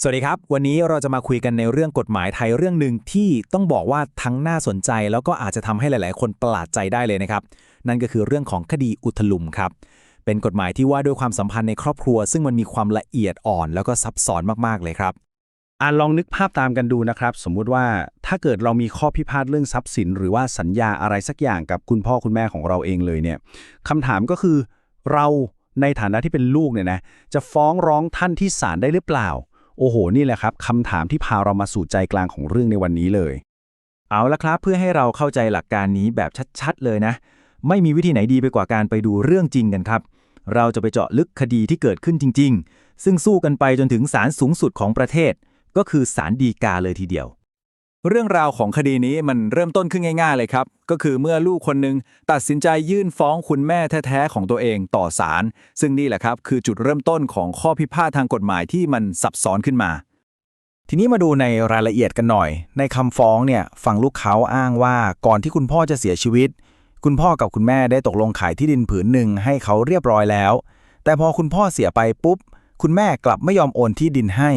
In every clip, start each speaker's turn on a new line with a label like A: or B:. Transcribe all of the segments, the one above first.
A: สวัสดีครับ วันนี้เราจะมาคุยกันในเรื่องกฎหมายไทยเรื่องหนึ่งที่ต้องบอกว่าทั้งน่าสนใจ แล้วก็อาจจะทำให้หลาย ๆ คนประหลาดใจได้เลยนะครับ นั่นก็คือเรื่องของคดีอุทลุมครับ เป็นกฎหมายที่ว่าด้วยความสัมพันธ์ในครอบครัว ซึ่งมันมีความละเอียดอ่อน แล้วก็ซับซ้อนมาก ๆ เลยครับ
B: อะลองนึกภาพตามกันดูนะครับ สมมุติว่าถ้าเกิดเรามีข้อพิพาทเรื่องทรัพย์สิน หรือว่าสัญญาอะไรสักอย่างกับคุณพ่อคุณแม่ของเราเองเลยเนี่ยคำถามก็คือเราในฐานะที่เป็นลูกเนี่ยนะจะฟ้องร้องท่านที่ศาลได้หรือเปล่า โอ้โห นี่แหละครับคำถามที่พาเรามาสู่ใจกลางของเรื่องในวันนี้เลย
A: เอาละครับเพื่อให้เราเข้าใจหลักการนี้แบบชัดๆ เลยนะ ไม่มีวิธีไหนดีไปกว่าการไปดูเรื่องจริงกันครับ เราจะไปเจาะลึกคดีที่เกิดขึ้นจริง ๆ ซึ่งสู้กันไปจนถึงศาลสูงสุดของประเทศ ก็คือศาลฎีกาเลยทีเดียว เรื่องราวของคดีนี้มันเริ่มต้นขึ้นง่าย ๆ เลยครับ ก็คือเมื่อลูกคนหนึ่งตัดสินใจยื่นฟ้องคุณแม่แท้ๆของตัวเองต่อศาลซึ่งนี่แหละครับคือจุดเริ่มต้นของข้อพิพาททางกฎหมายที่มันซับซ้อนขึ้นมา
C: ทีนี้มาดูในรายละเอียดกันหน่อย ในคำฟ้องเนี่ยฝั่งลูกเขาอ้างว่าก่อนที่คุณพ่อจะเสียชีวิต คุณพ่อกับคุณแม่ได้ตกลงขายที่ดินผืนหนึ่งให้เขาเรียบร้อยแล้ว แต่พอคุณพ่อเสียไปปุ๊บ คุณแม่กลับไม่ยอมโอนที่ดินให้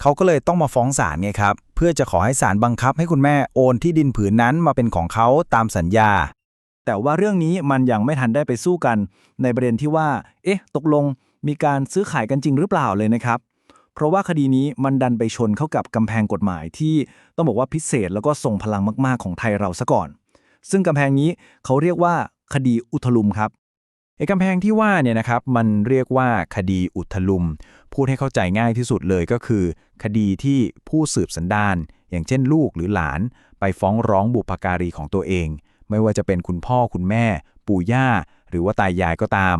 C: เขาก็เลยต้องมาฟ้องศาลไงครับ เพื่อจะขอให้ศาลบังคับให้คุณแม่โอนที่ดินผืนนั้นมาเป็นของเขาตามสัญญา
A: แต่ว่าเรื่องนี้มันยังไม่ทันได้ไปสู้กัน ในประเด็นที่ว่า เอ๊ะ ตกลงมีการซื้อขายกันจริงหรือเปล่าเลยนะครับ เพราะว่าคดีนี้มันดันไปชนเข้ากับกำแพงกฎหมายที่ต้องบอกว่าพิเศษแล้วก็ทรงพลังมาก ๆ ของไทยเราซะก่อน ซึ่งกำแพงนี้เขาเรียกว่าคดีอุทลุมครับ ไอ้กำแพงที่ว่าเนี่ยนะครับมันเรียกว่าคดีอุทลุม พูดให้เข้าใจง่ายที่สุดเลยก็คือ คดีที่ผู้สืบสันดาน อย่างเช่นลูกหรือหลาน ไปฟ้องร้องบุพการีของตัวเอง ไม่ว่าจะเป็นคุณพ่อคุณแม่ ปู่ย่า หรือว่าตายายก็ตาม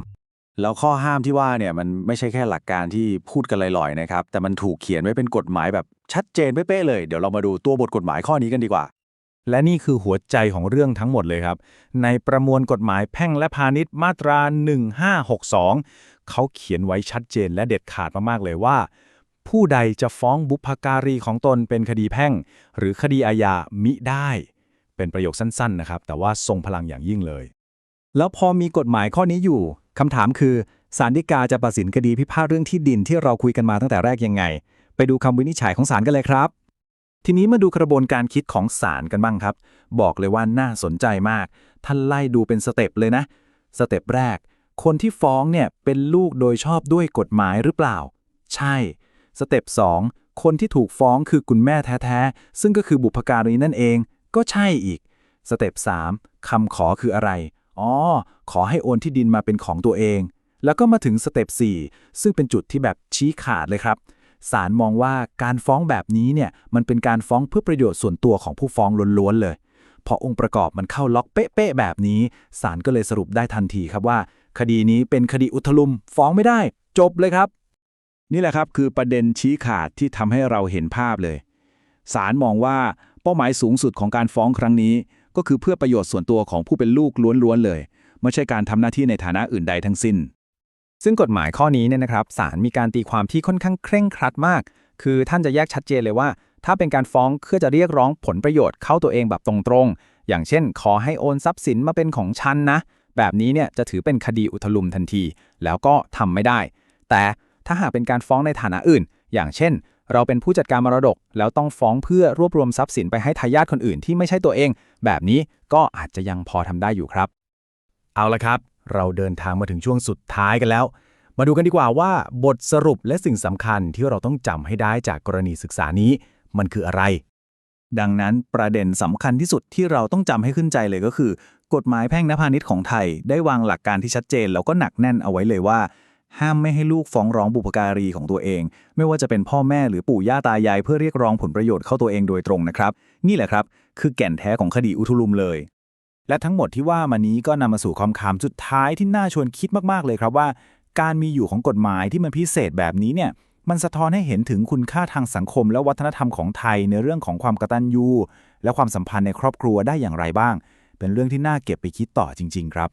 D: แล้วข้อห้ามที่ว่าเนี่ยมันไม่ใช่แค่หลักการที่พูดกันลอยๆนะครับแต่มันถูกเขียนไว้เป็นกฎหมายแบบชัดเจนเป๊ะๆเลย เดี๋ยวเรามาดูตัวบทกฎหมายข้อนี้กันดีกว่า
A: และนี่คือหัวใจของเรื่องทั้งหมดเลยครับ ในประมวลกฎหมายแพ่งและพาณิชย์มาตรา 1562 เขาเขียนไว้ชัดเจนและเด็ดขาดมากๆเลยว่า ผู้ใดจะฟ้องบุพการีของตนเป็นคดีแพ่ง หรือคดีอาญามิได้ เป็นประโยคสั้นๆนะครับ แต่ว่าทรงพลังอย่างยิ่งเลย แล้วพอมีกฎหมายข้อนี้อยู่คำถามคือศาลฎีกาจะตัดสินคดีพิพาทเรื่องที่ดินที่เราคุยกันมาตั้งแต่แรกยังไง ไปดูคำวินิจฉัยของศาลกันเลยครับ ทีนี้มาดูกระบวนการคิดของศาลกันบ้างครับ บอกเลยว่าน่าสนใจมาก ท่านไล่ดูเป็นสเต็ปเลยนะ สเต็ปแรก คนที่ฟ้องเนี่ยเป็นลูกโดยชอบด้วยกฎหมายหรือเปล่า ใช่ สเต็ป2คนที่ถูกฟ้องคือคุณแม่แท้ๆ ซึ่งก็คือบุพการีนั่นเอง ก็ใช่อีก สเต็ป3คำขอคืออะไร อ๋อ ขอให้โอนที่ดินมาเป็นของตัวเอง แล้วก็มาถึงสเต็ป4ซึ่งเป็นจุดที่แบบชี้ขาดเลยครับ ศาลมองว่าการฟ้องแบบนี้เนี่ยมันเป็นการฟ้องเพื่อประโยชน์ส่วนตัวของผู้ฟ้องล้วนๆเลยพอองค์ประกอบมันเข้าล็อกเป๊ะๆแบบนี้ศาลก็เลยสรุปได้ทันทีครับว่า คดีนี้เป็นคดีอุทลุม ฟ้องไม่ได้ จบเลยครับ
B: นี่แหละครับคือประเด็นชี้ขาดที่ทำให้เราเห็นภาพเลยศาลมองว่าเป้าหมายสูงสุดของการฟ้องครั้งนี้ ก็คือเพื่อประโยชน์ส่วนตัวของผู้เป็นลูกล้วนๆเลย ไม่ใช่การทำหน้าที่ในฐานะอื่นใดทั้งสิ้น
C: ซึ่งกฎหมายข้อนี้เนี่ยนะครับศาลมีการตีความที่ค่อนข้างเคร่งครัดมาก คือท่านจะแยกชัดเจนเลยว่า ถ้าเป็นการฟ้องเพื่อจะเรียกร้องผลประโยชน์เข้าตัวเองแบบตรงๆ อย่างเช่น ขอให้โอนทรัพย์สินมาเป็นของฉันนะ แบบนี้เนี่ยจะถือเป็นคดีอุทลุมทันที แล้วก็ทำไม่ได้ แต่ถ้าหากเป็นการฟ้องในฐานะอื่น อย่างเช่น เราเป็นผู้จัดการมรดก แล้วต้องฟ้องเพื่อรวบรวมทรัพย์สินไปให้ทายาทคนอื่นที่ไม่ใช่ตัวเอง แบบนี้ก็อาจจะยังพอทำได้อยู่ครับ เอาละครับ เราเดินทางมาถึงช่วงสุดท้ายกันแล้ว มาดูกันดีกว่าว่าบทสรุปและสิ่งสำคัญที่เราต้องจำให้ได้จากกรณีศึกษานี้มันคืออะไร
A: ดังนั้นประเด็นสำคัญที่สุดที่เราต้องจำให้ขึ้นใจเลยก็คือ กฎหมายแพ่งและพาณิชย์ของไทย ได้วางหลักการที่ชัดเจน แล้วก็หนักแน่นเอาไว้เลยว่า ห้ามไม่ให้ลูกฟ้องร้องบุพการีของตัวเอง ไม่ว่าจะเป็นพ่อแม่หรือปู่ย่าตายายเพื่อเรียกร้องผลประโยชน์เข้าตัวเองโดยตรงนะครับ นี่แหละครับ คือแก่นแท้ของคดีอุทุลุมเลย และทั้งหมดที่ว่ามานี้ก็นำมาสู่คำถามสุดท้ายที่น่าชวนคิดมากๆเลยครับว่า การมีอยู่ของกฎหมายที่มันพิเศษแบบนี้เนี่ยมันสะท้อนให้เห็นถึงคุณค่าทางสังคม และวัฒนธรรมของไทยในเรื่องของความกตัญญูและความสัมพันธ์ในครอบครัวได้อย่างไรบ้าง เป็นเรื่องที่น่าเก็บไปคิดต่อจริง ๆ ครับ